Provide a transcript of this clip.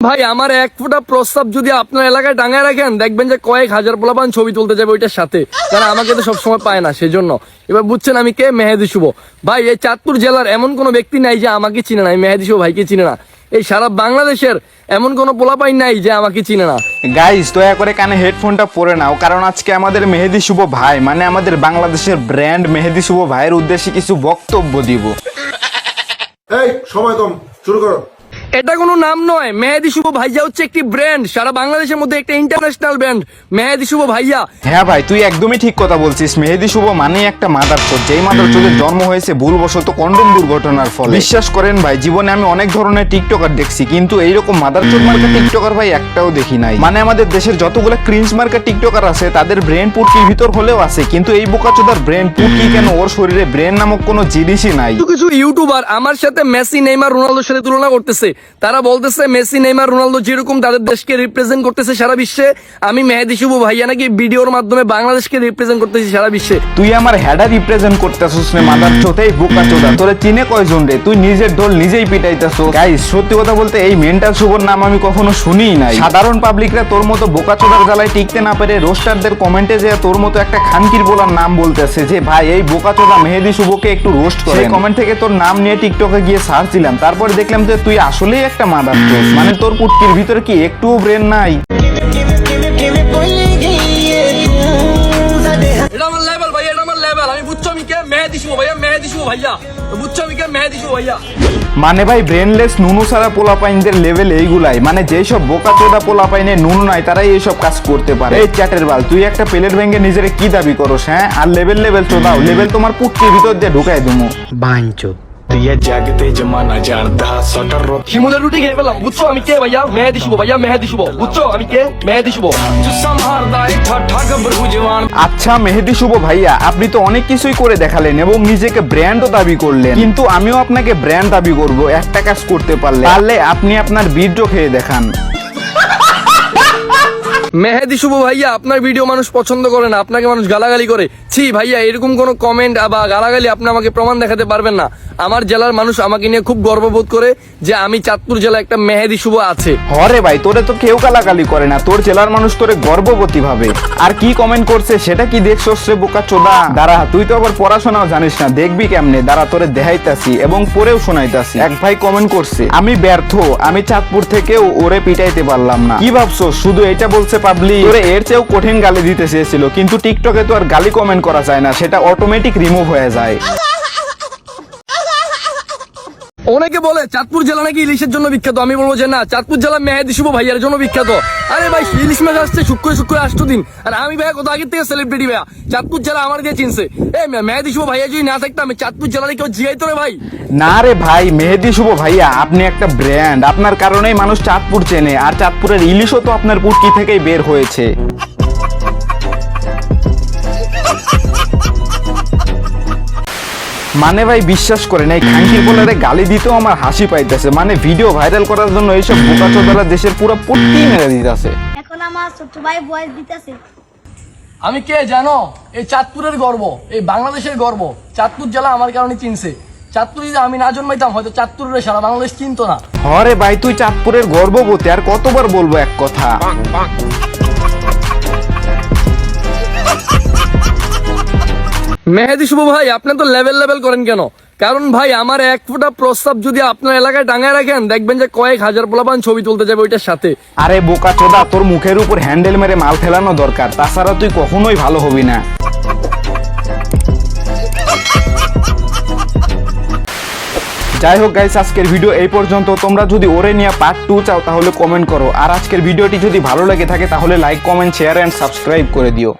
ভাই আমার এক ফোঁটা প্রস্তাব যদি আপনার এলাকায় টাঙায় রাখেন দেখবেন যে কয়েক হাজার পোলাপান ছবি তুলতে যাবে ওইটার সাথে। কারণ আমাকে তো সবসময় পায় না সেজন্য। এবার বুঝছেন আমি কে? মেহেদি শুভ। ভাই এই চাঁদপুর জেলার এমন কোনো ব্যক্তি নাই যে আমাকে চিনে না। মেহেদি শুভ ভাইকে চিনে না। এই সারা বাংলাদেশের এমন কোনো পোলাপাই নাই যে আমাকে চিনে না। গাইস দয়া করে কানে হেডফোনটা পরে নাও কারণ আজকে আমাদের মেহেদি শুভ ভাই মানে আমাদের বাংলাদেশের ব্র্যান্ড মেহেদি শুভ ভাইয়ের উদ্দেশ্যে কিছু বক্তব্য দিব। এই সময় কম শুরু করো। এটা কোনো নাম নয়। মেহেদি শুভ ভাইয়া হচ্ছে একটি ব্র্যান্ড সারা বাংলাদেশের মধ্যে একটা ইন্টারন্যাশনাল ব্র্যান্ড মেহেদি শুভ ভাইয়া। হ্যাঁ ভাই তুই একদমই ঠিক কথা বলছিস। মেহেদি শুভ মানে একটা মাদার চোদ যেই মাদার চোদের জন্ম হয়েছে ভুলবশত কন্ডম দুর্ঘটনার ফলে। বিশ্বাস করেন ভাই জীবনে আমি অনেক ধরনের টিকটকার দেখছি কিন্তু এইরকম মাদার চোর মার্কা টিকটকার ভাই একটাও দেখি নাই। মানে আমাদের দেশের যতগুলো ক্রিঞ্জ মার্কা টিকটকার আছে তাদের ব্রেন পুটকির ভিতর হলেও আছে কিন্তু এই বোকাচোদার ব্রেন পুটকি কেন ওর শরীরে ব্রেন নামক কোনো জিনিসই নাই? কিছু কিছু ইউটিউবার আমার সাথে মেসি নেইমার রোনালদোর সাথে তুলনা করতেছে। তারা বলতেছে মেসি নেইমার রোনালদো যেরকম তাদের দেশকে রিপ্রেজেন্ট করতেছে সারা বিশ্বে আমি মেহেদি শুভ ভাইয়া নাকি ভিডিওর মাধ্যমে বাংলাদেশকে রিপ্রেজেন্ট করতেছি সারা বিশ্বে? তুই আমার হেডা রিপ্রেজেন্ট করতেছিস রে মাদার চোতাই বোকা চোদা। তোরে চিনে কয়জন রে? তুই নিজের ঢোল নিজেই পিটাইতেছো গাইস সত্যি কথা বলতে এই মেন্টাল শুভর নাম আমি কখনো শুনিই নাই। সাধারণ পাবলিকরা তোর মতো বোকা চোদার জ্বালায় টিকতে না পেরে রোস্টারদের কমেন্টে যে তোর মতো একটা খানকির বলার নাম বলতেছে যে ভাই এই বোকা চোদা মেহেদি শুভকে একটু রোস্ট করে কমেন্ট থেকে তোর নাম নিয়ে টিকটকে গিয়ে সার্চ দিলাম। তারপরে দেখলাম যে তুই আসলেই একটা মাদার মানে তোর পুটকির ভিতরে কি একটুও ব্রেন নাই? মানে ভাই ব্রেনলেস নুনু সারা পোলাপাইনদের লেভেল এইগুলাই। মানে যেই সব বোকা চোদা পোলাপাইনে নুনু নাই তারাই এইসব কাজ করতে পারে। এই চ্যাটের বাল তুই একটা প্লেট ভেঙে নিজের কি দাবি করস হ্যাঁ? আর লেভেল লেভেল চোদাও লেভেল তোমার পুটকির ভিতর দিয়ে ঢুকাই দুমু। দিয়ে জাগতে জমানা জানতা সটার রোদ শিমুলে রুটি খেয়ে পেলাম বুঝছ আমি কে ভাইয়া মেহেদি শুভ ভাইয়া মেহেদি শুভ বুঝছ আমি কে মেহেদি শুভ আচ্ছা মেহেদি শুভ ভাইয়া আপনি তো অনেক কিছুই করে দেখালেন এবং নিজেকে ব্র্যান্ডও দাবি করলেন কিন্তু আমিও আপনাকে ব্র্যান্ড দাবি করব একটা কাজ করতে পারলে পারলে আপনি আপনার বীর্য খেয়ে দেখান মেহেদি শুভ ভাইয়া, আপনার ভিডিও মানুষ পছন্দ করে না, আপনাকে মানুষ গালাগালি করে। ছি ভাইয়া, এরকম কোনো কমেন্ট বা গালাগালি আপনি আমাকে প্রমাণ দেখাতে পারবেন না। আমার জেলার মানুষ আমাকে নিয়ে খুব গর্ববোধ করে যে আমি চাঁদপুর জেলায় একটা মেহেদি শুভ আছে। হরে ভাই, তোরে তো কেউ গালাগালি করে না, তোর জেলার মানুষ তোরে গর্ববতী ভাবে। আর কি কমেন্ট করছে সেটা কি দেখছস রে বোকা চোদা? দাঁড়া, তুই তো আবার পড়াশোনাও জানিস না, দেখবি কেমনে? দাঁড়া, তোরে দেখাইতাছি এবং পরেও শোনাইতাছি। এক ভাই কমেন্ট করছে, আমি ব্যর্থ, আমি চাঁদপুর থেকেও ওরে পিটাইতে পারলাম না। কি ভাবছ? শুধু এটা বলছে পাবলিক তোরে এর চেয়েও কঠিন গালি দিতে চেয়েছিল কিন্তু টিকটকে তো আর গালি কমেন্ট করা যায় না সেটা অটোমেটিক রিমুভ হয়ে যায়। অনেকে বলে চাঁদপুর জেলা নাকি ইলিশের জন্য বিখ্যাত। আমি বলব যে না, চাঁদপুর জেলা মেহেদি শুভ ভাইয়ার জন্য বিখ্যাত। আরে ভাই, ইলিশ মাছ আসছে শুক্র শুক্র আসতো দিন আর আমি ভাইয়া কত আগের থেকে সেলিব্রিটি ভাইয়া। চাঁদপুর জেলা আমার দিয়ে চিনছে। এই মেহেদি শুভ ভাইয়া যদি না থাকতাম, আমি চাঁদপুর জেলার কেউ জিগাইতো রে ভাই। না রে ভাই, মেহেদি শুভ ভাইয়া, আপনি একটা ব্র্যান্ড আপনার কারণেই মানুষ চাঁদপুর চেনে। আর চাঁদপুরের ইলিশও তো আপনার পুটকি থেকেই বের হয়েছে। মানে ভাই বিশ্বাস করেন এই খাঙ্কির বলারে গালি দিতেও আমার হাসি পাইতেছে। মানে ভিডিও ভাইরাল করার জন্য এইসব বোকা চোদারা দেশের পুরো পুটকি মেরে দিতেছে। এখন আমার ছোট ভাই ভয়েস দিতেছে। আমি কে জানো? এই চাঁদপুরের গর্ব এই বাংলাদেশের গর্ব। চাঁদপুর জেলা আমার কারণে চিনছে। চাঁদপুর যদি আমি না জন্মাইতাম হয়তো চাঁদপুরের সারা বাংলাদেশ চিনতো না। হরে ভাই তুই চাঁদপুরের গর্ববতী আর কতবার বলব এক কথা? মেহেদি শুভ ভাই, আপনি তো লেভেল লেভেল করেন কেন? কারণ ভাই, আমার এক ফোঁটা প্রস্তাব যদি আপনার এলাকায় টাঙায় রাখেন, দেখবেন যে কয়েক হাজার পোলাপান ছবি তুলতে যাবে ওইটার সাথে। আরে বোকা চোদা, তোর মুখের উপর হ্যান্ডেল মেরে মাল ফেলানো দরকার, তাছাড়া তুই কখনোই ভালো হবি না। যাই হোক গাইস আজকের ভিডিও এই পর্যন্ত। তোমরা যদি ওরে নিয়ে পার্ট টু চাও, তাহলে কমেন্ট করো। আর আজকের ভিডিওটি যদি ভালো লেগে থাকে, তাহলে like comment share and subscribe করে দিও।